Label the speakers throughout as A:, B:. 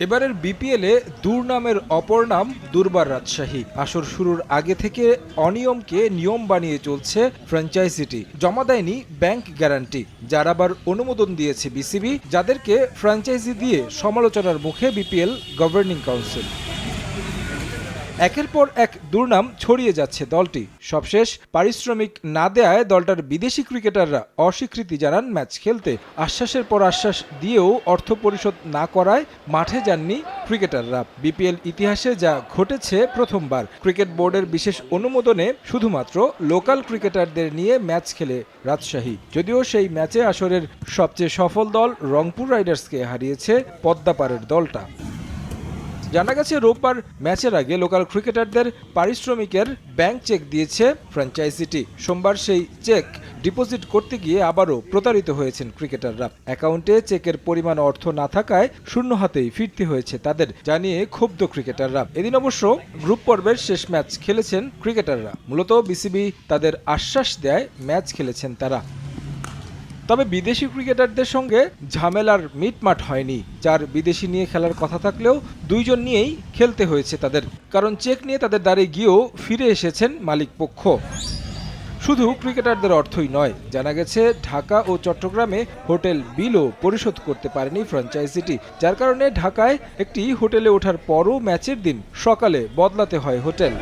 A: এবারের বিপিএলে দুর্নামের অপর নাম দুর্বার রাজশাহী। আসর শুরুর আগে থেকে অনিয়মকে নিয়ম বানিয়ে চলছে ফ্র্যাঞ্চাইজিটি জমা দেয়নি ব্যাংক গ্যারান্টি যার আবার অনুমোদন দিয়েছে বিসিবি যাদেরকে ফ্র্যাঞ্চাইজি দিয়ে সমালোচনার মুখে বিপিএল গভর্নিং কাউন্সিল একের পর এক দুর্নাম ছড়িয়ে যাচ্ছে দলটি। সবশেষ পারিশ্রমিক না দেয়ায় দলটার বিদেশি ক্রিকেটাররা অস্বীকৃতি জানান ম্যাচ খেলতে। আশ্বাসের পর আশ্বাস দিয়েও অর্থ পরিশোধ না করায় মাঠে যাননি ক্রিকেটাররা। বিপিএল ইতিহাসে যা ঘটেছে প্রথমবার। ক্রিকেট বোর্ডের বিশেষ অনুমোদনে শুধুমাত্র লোকাল ক্রিকেটারদের নিয়ে ম্যাচ খেলে রাজশাহী। যদিও সেই ম্যাচে আসরের সবচেয়ে সফল দল রংপুর রাইডার্সকে হারিয়েছে পদ্মাপাড়ের দলটা। জানা গেছে, রোববার ম্যাচের আগে লোকাল ক্রিকেটারদের পারিশ্রমিকের ব্যাংক চেক দিয়েছে ফ্র্যাঞ্চাইজিটি সোমবার সেই চেক ডিপোজিট করতে গিয়ে আবারও প্রতারিত হয়েছেন ক্রিকেটাররা। অ্যাকাউন্টে চেকের পরিমাণ অর্থ না থাকায় শূন্য হাতেই ফিরতে হয়েছে তাদের, জানিয়ে ক্ষুব্ধ ক্রিকেটাররা। এদিন অবশ্য গ্রুপ পর্বের শেষ ম্যাচ খেলেছেন ক্রিকেটাররা। মূলত বিসিবি তাদের আশ্বাস দেয়, ম্যাচ খেলেছেন তারা। তবে বিদেশি ক্রিকেটারদের সঙ্গে ঝামেলার মিটমাট হয়নি, যার বিদেশি নিয়ে খেলার কথা থাকলেও দুইজন নিয়েই খেলতে হয়েছে তাদের, কারণ চেক নিয়ে তাদের দ্বারে গিয়েও ফিরে এসেছেন মালিক পক্ষ। শুধু ক্রিকেটারদের অর্থই নয়, জানা গেছে ঢাকা ও চট্টগ্রামে হোটেল বিলও পরিশোধ করতে পারেনি ফ্র্যাঞ্চাইজিটি যার কারণে ঢাকায় একটি হোটেলে ওঠার পরও ম্যাচের দিন সকালে বদলাতে হয় হোটেল।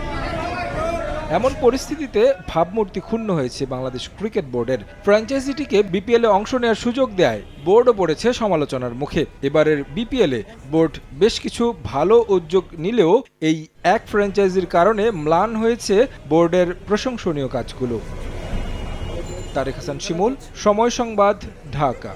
A: এমন পরিস্থিতিতে ভাবমূর্তি ক্ষুণ্ণ হয়েছে বাংলাদেশ ক্রিকেট বোর্ডের। ফ্র্যাঞ্চাইজিটিকে বিপিএলে অংশ নেওয়ার সুযোগ দেয়। বোর্ডও পড়েছে সমালোচনার মুখে। এবারের বিপিএলে বোর্ড বেশ কিছু ভালো উদ্যোগ নিলেও এই এক ফ্র্যাঞ্চাইজির কারণে ম্লান হয়েছে বোর্ডের প্রশংসনীয় কাজগুলো। তারেক হাসান, শিমুল, সময় সংবাদ, ঢাকা।